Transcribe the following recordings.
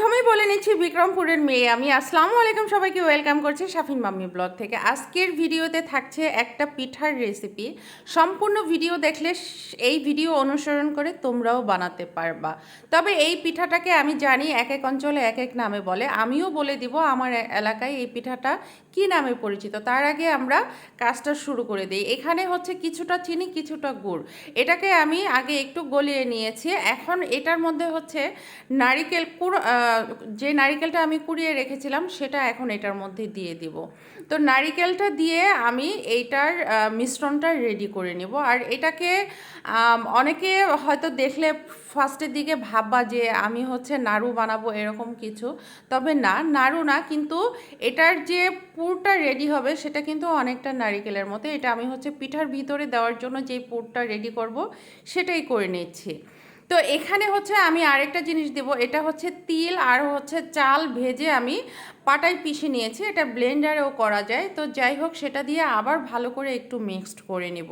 প্রথমেই বলে নিচ্ছি বিক্রমপুরের মেয়ে। আমি আসসালামু আলাইকুম সবাইকে, ওয়েলকাম করছি শাফিন মাম্মি ব্লগ থেকে। আজকের ভিডিওতে থাকছে একটা পিঠার রেসিপি। সম্পূর্ণ ভিডিও দেখলে এই ভিডিও অনুসরণ করে তোমরাও বানাতে পারবা। তবে এই পিঠাটাকে আমি জানি এক এক অঞ্চলে এক এক নামে বলে। আমিও বলে দিব আমার এলাকায় এই পিঠাটা কি নামে পরিচিত। তার আগে আমরা কাজটা শুরু করে দিই। এখানে হচ্ছে কিছুটা চিনি, কিছুটা গুড়। এটাকে আমি আগে একটু গলিয়ে নিয়েছি। এখন এটার মধ্যে হচ্ছে নারিকেল কুড় যে নারিকেলটা আমি কুড়িয়ে রেখেছিলাম, সেটা এখন এটার মধ্যে দিয়ে দিব। তো নারিকেলটা দিয়ে আমি এইটার মিশ্রণটা রেডি করে নেব। আর এটাকে অনেকে হয়তো দেখলে ফার্স্টের দিকে ভাববা যে আমি হচ্ছে নাড়ু বানাবো এরকম কিছু। তবে না, নাড়ু না, কিন্তু এটার যে পুরটা রেডি হবে, সেটা কিন্তু অনেকটা নারিকেলের মতো। এটা আমি হচ্ছে পিঠার ভিতরে দেওয়ার জন্য যেই পুরটা রেডি করব, সেটাই করে নিচ্ছি। তো এখানে হচ্ছে আমি আরেকটা জিনিস দেব, এটা হচ্ছে তিল আর হচ্ছে চাল ভেজে আমি পাটায় পিষে নিয়েছি, এটা ব্লেন্ডারেও করা যায়। তো যাই হোক, সেটা দিয়ে আবার ভালো করে একটু মিক্সড করে নেব।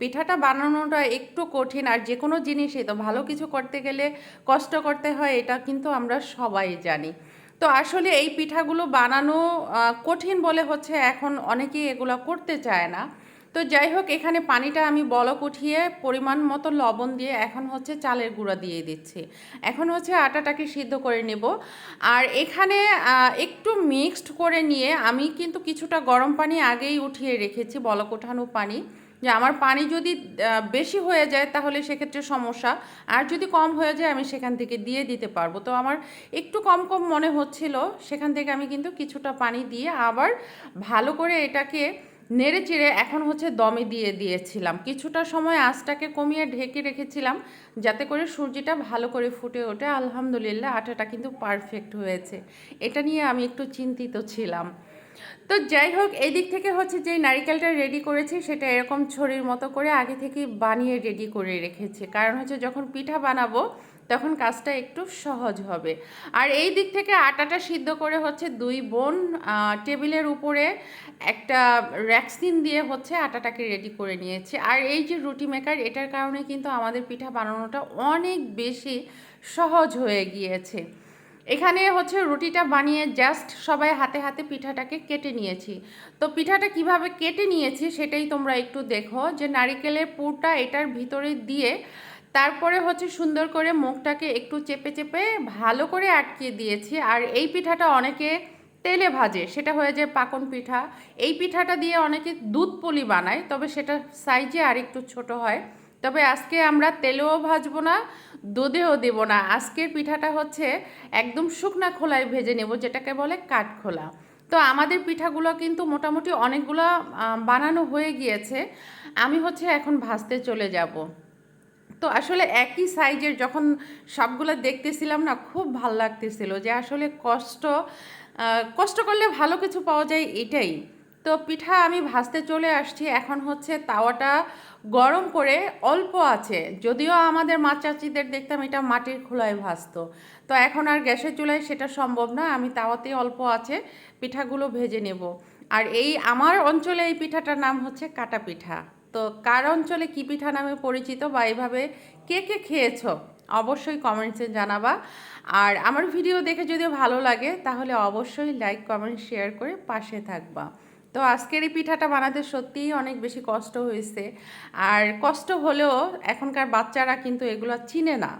পিঠাটা বানানোটা একটু কঠিন আর যে কোনো জিনিসই তো ভালো কিছু করতে গেলে কষ্ট করতে হয়, এটা কিন্তু আমরা সবাই জানি। তো আসলে এই পিঠাগুলো বানানো কঠিন বলে হচ্ছে এখন অনেকেই এগুলো করতে চায় না। তো যাই হোক, এখানে পানিটা আমি বলক উঠিয়ে পরিমাণ মতো লবণ দিয়ে এখন হচ্ছে চালের গুঁড়া দিয়ে দিচ্ছি। এখন হচ্ছে আটাটাকে সিদ্ধ করে নেব। আর এখানে একটু মিক্সড করে নিয়ে আমি কিন্তু কিছুটা গরম পানি আগেই উঠিয়ে রেখেছি, বলক ওঠানো পানি। যে আমার পানি যদি বেশি হয়ে যায় তাহলে সেক্ষেত্রে সমস্যা। আর যদি কম হয়ে যায় আমি সেখান থেকে দিয়ে দিতে পারব। তো আমার একটু কম কম মনে হচ্ছিল, সেখান থেকে আমি কিন্তু কিছুটা পানি দিয়ে আবার ভালো করে এটাকে নেড়ে চেড়ে এখন হচ্ছে দমে দিয়ে দিয়েছিলাম। কিছুটা সময় আঁচটাকে কমিয়ে ঢেকে রেখেছিলাম যাতে করে সূর্যটা ভালো করে ফুটে ওঠে। আলহামদুলিল্লাহ, আটাটা কিন্তু পারফেক্ট হয়েছে। এটা নিয়ে আমি একটু চিন্তিত ছিলাম। তো যাই হোক এই দিক থেকে হচ্ছে যে নারিকেলটা রেডি করেছি, সেটা এরকম ছড়ির মতো করে আগে থেকে বানিয়ে রেডি করে রেখেছি। কারণ হচ্ছে যখন পিঠা বানাবো তখন কাজটা একটু সহজ হবে। আর এই দিক থেকে আটাটা সিদ্ধ করে হচ্ছে দুই বোন টেবিলের উপরে একটা র্যাক্সিন দিয়ে হচ্ছে আটাটাকে রেডি করে নিয়েছে। আর এই যে রুটি মেকার এটার কারণে কিন্তু আমাদের পিঠা বানানোটা অনেক বেশি সহজ হয়ে গিয়েছে। এখানে হচ্ছে রুটিটা বানিয়ে জাস্ট সবাই হাতে হাতে পিঠাটাকে কেটে নিয়েছি। তো পিঠাটা কীভাবে কেটে নিয়েছি সেটাই তোমরা একটু দেখো যে নারিকেলের পুরটা এটার ভিতরে দিয়ে তারপরে হচ্ছে সুন্দর করে মুখটাকে একটু চেপে চেপে ভালো করে আটকিয়ে দিয়েছি। আর এই পিঠাটা অনেকে তেলে ভাজে, সেটা হয়ে যায় পাকন পিঠা। এই পিঠাটা দিয়ে অনেকে দুধ পুলি বানায়, তবে সেটা সাইজে আর একটু ছোট হয়। তবে আজকে আমরা তেলেও ভাজবো না, দুধেও দেবো না। আজকের পিঠাটা হচ্ছে একদম শুকনা খোলায় ভেজে নেব, যেটাকে বলে কাঠখোলা তো আমাদের পিঠাগুলো কিন্তু মোটামুটি অনেকগুলো বানানো হয়ে গিয়েছে। আমি হচ্ছে এখন ভাজতে চলে যাব। তো আসলে একই সাইজের যখন সবগুলো দেখতেছিলাম না, খুব ভালো লাগতেছিল যে আসলে কষ্ট কষ্ট করলে ভালো কিছু পাওয়া যায় এটাই। তো পিঠা আমি ভাজতে চলে আসছি, এখন হচ্ছে তাওয়াটা গরম করে অল্প আছে, যদিও আমাদের মা চাচিদের দেখতাম এটা মাটির খোলায় ভাজতো। তো এখন আর গ্যাসের চুলায় সেটা সম্ভব না, আমি তাওয়াতেই অল্প আছে, পিঠাগুলো ভেজে নেব। আর এই আমার অঞ্চলে এই পিঠাটার নাম হচ্ছে কাটা পিঠা। তো কার অঞ্চলে কী পিঠা নামে পরিচিত বা এভাবে কে কে খেয়েছ? অবশ্যই কমেন্টসে জানাবা। আর আমার ভিডিও দেখে যদি ভালো লাগে, তাহলে অবশ্যই লাইক কমেন্ট শেয়ার করে পাশে থাকবা। তো আজকের এই পিঠাটা বানাতে সত্যিই অনেক বেশি কষ্ট হয়েছে। আর কষ্ট হলেও এখনকার বাচ্চারা কিন্তু এগুলো চিনে না।